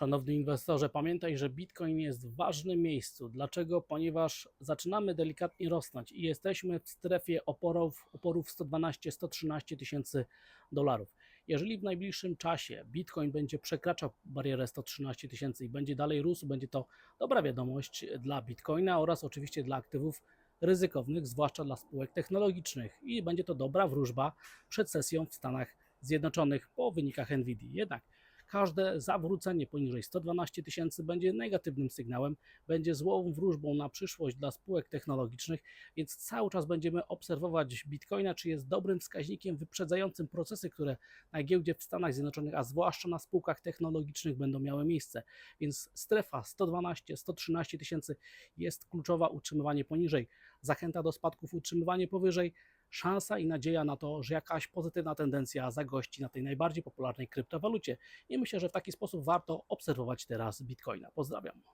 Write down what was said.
Szanowny inwestorze, pamiętaj, że Bitcoin jest w ważnym miejscu. Dlaczego? Ponieważ zaczynamy delikatnie rosnąć i jesteśmy w strefie oporów, oporów 112-113 tysięcy dolarów. Jeżeli w najbliższym czasie Bitcoin będzie przekraczał barierę 113 tysięcy i będzie dalej rósł, będzie to dobra wiadomość dla Bitcoina oraz oczywiście dla aktywów ryzykownych, zwłaszcza dla spółek technologicznych i będzie to dobra wróżba przed sesją w Stanach Zjednoczonych po wynikach Nvidia. Jednak każde zawrócenie poniżej 112 tysięcy będzie negatywnym sygnałem, będzie złą wróżbą na przyszłość dla spółek technologicznych, więc cały czas będziemy obserwować Bitcoina, czy jest dobrym wskaźnikiem wyprzedzającym procesy, które na giełdzie w Stanach Zjednoczonych, a zwłaszcza na spółkach technologicznych będą miały miejsce. Więc strefa 112-113 tysięcy jest kluczowa, utrzymywanie poniżej, zachęta do spadków, utrzymywanie powyżej, szansa i nadzieja na to, że jakaś pozytywna tendencja zagości na tej najbardziej popularnej kryptowalucie. I myślę, że w taki sposób warto obserwować teraz Bitcoina. Pozdrawiam.